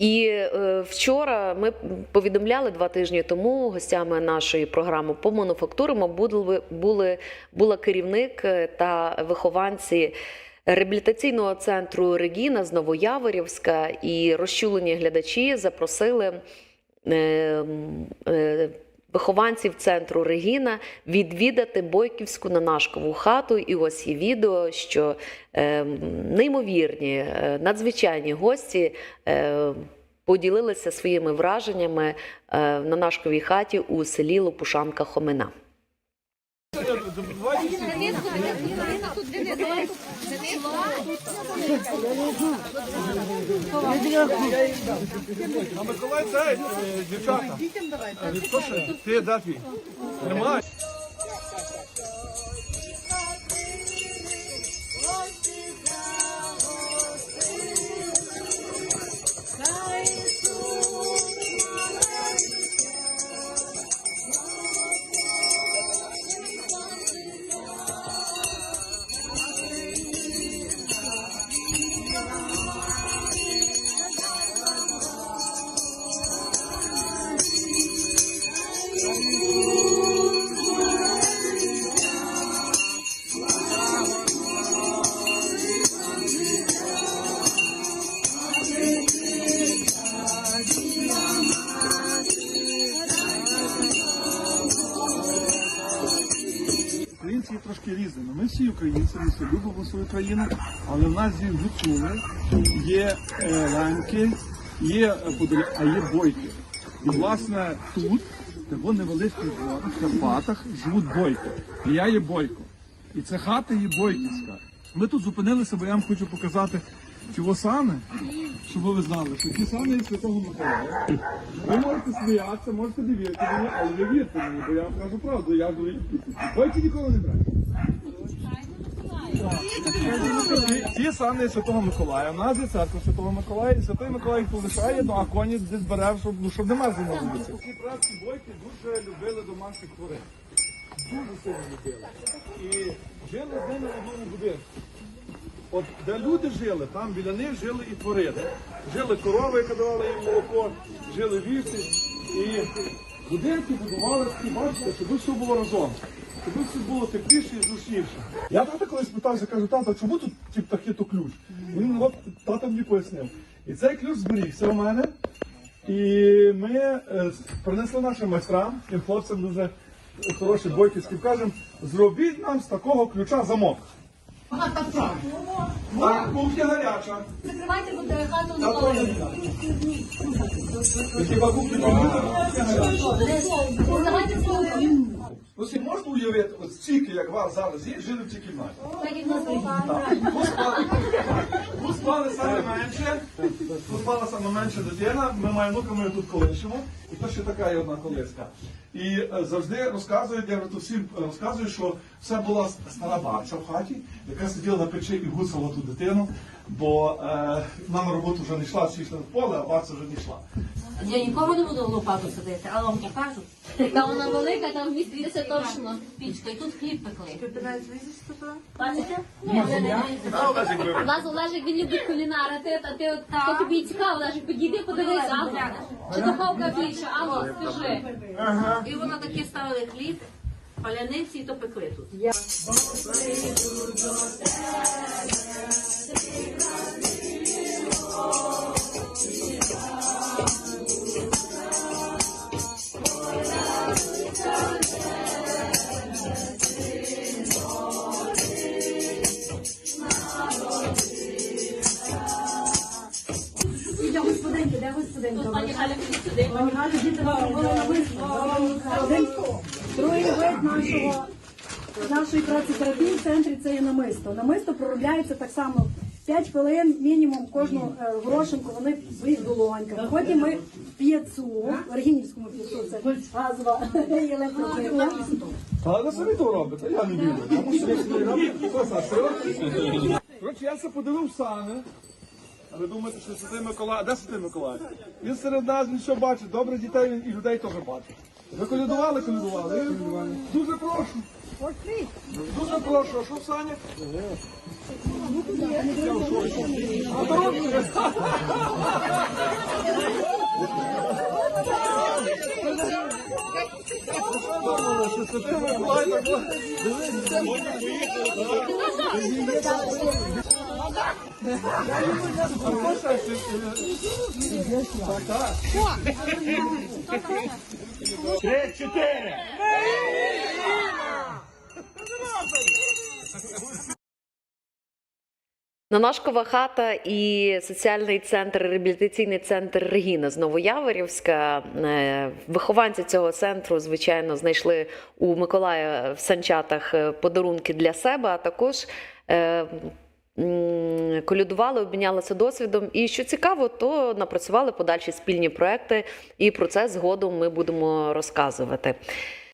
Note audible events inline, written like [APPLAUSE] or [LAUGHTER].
І е, вчора ми повідомляли два тижні тому гостями нашої програми по мануфактурам були, були була керівник е, та вихованці реабілітаційного центру Регіна з Новояворівська і розчулені глядачі запросили. Вихованців центру Регіна відвідати Бойківську нанашкову хату. І ось є відео, що е, неймовірні, надзвичайні гості е, поділилися своїми враженнями е, нашковій нанашковій хаті у селі Лопушанка Хомина. А Миколай це е, дівчата. А ти твій? Немає. Є трошки різними. Ми всі українці, ми всі любимо свою країну, але в нас є гуцули, є е, ланки, є а є бойки. І власне тут, в невеличких горах, в Карпатах, живуть бойки. І я є бойко. І ця хата є бойківська. Ми тут зупинилися, бо я вам хочу показати чого сани, щоб ви знали, що ті сани є Святого Миколая. Ви можете сміятися, можете не вірити мені, але ви вірте мені, бо я вам кажу правду, я ж Бойки ніколи не брати. Ті- сани Святого Миколая. У нас є церква Святого Миколая, і Святий Миколай їх полишає, ну а коні десь бере, щоб, ну, щоб не мерзли на вулиці. Ці братські бойки дуже любили домашніх тварин. Дуже сильно любили. І жили з ними в одному будинку. От де люди жили, там біля них жили і тварини. Жили корови, яка давала їм молоко, жили вівці. І будинки будували такі, бачите, щоб все було разом. Щоб все було тепліше і зручніше. Я тата колись питався, кажу, тата, чому тут ті птахи то ключ? Він от тата мені пояснив. І цей ключ зберігся у мене. І ми е, принесли нашим майстрам і хлопцям дуже хороші бойківські, кажемо, зробіть нам з такого ключа замок. А кухня гаряча. Закривайте буде хату на половину. так. Хіба кухня? Давайте собі можете уявити, от стільки, як вас зараз є, жили в цій кімнаті. Так як нас було. Спали, саме менше, тут спала саме менша дитина, ми маємо внука, ми тут колишимо, і то ще така є одна колиска. І е, завжди розказують, я вже тут всім розказую, що це була стара бабця в хаті, яка сиділа на печі і гуцала ту дитину, бо е, вона на роботу вже не йшла, всі йшли в поле, а бабця вже не йшла. Я нікому не буду лопату садити, але вам я кажу. Яка вона велика, там міститься точно. Пічка, і тут хліб пекли. Бачите? У нас Олежик, він любить кулінарити, а ти от хто тобі цікаво, Олежик, підійди, подивися, Анна. Чи духовка більше, Анна, скажи. І вона таки ставили хліб, паляниці і то пекли тут. Другий вид нашого нашої працетерапії в центрі це є намисто. Намисто проробляється так само 5 хвилин мінімум кожну е, горошинку вони в своїх долоньках. Потім ми в п'єцу, в Аргінівському п'єцу, це газова [LAUGHS] і електроплита. Але ви самі то робите, я не вірю. Тому що то за що? Коротше, я це подивив сани. А ви думаєте, що Святий Миколай, де Святий Миколай? Він серед нас він все бачить, добре дітей він і людей теж бачить. Ви колядували, колядували? Дуже прошу. Дуже прошу, а що в санях? Дивись, Три, чотири. Нанашкова хата і соціальний центр, реабілітаційний центр Регіна з Новояворівська. Е, Вихованці цього центру, звичайно, знайшли у Миколая в Санчатах е, подарунки для себе, а також м, обмінялися досвідом. І що цікаво, то напрацювали подальші спільні проекти, і про це згодом ми будемо розказувати.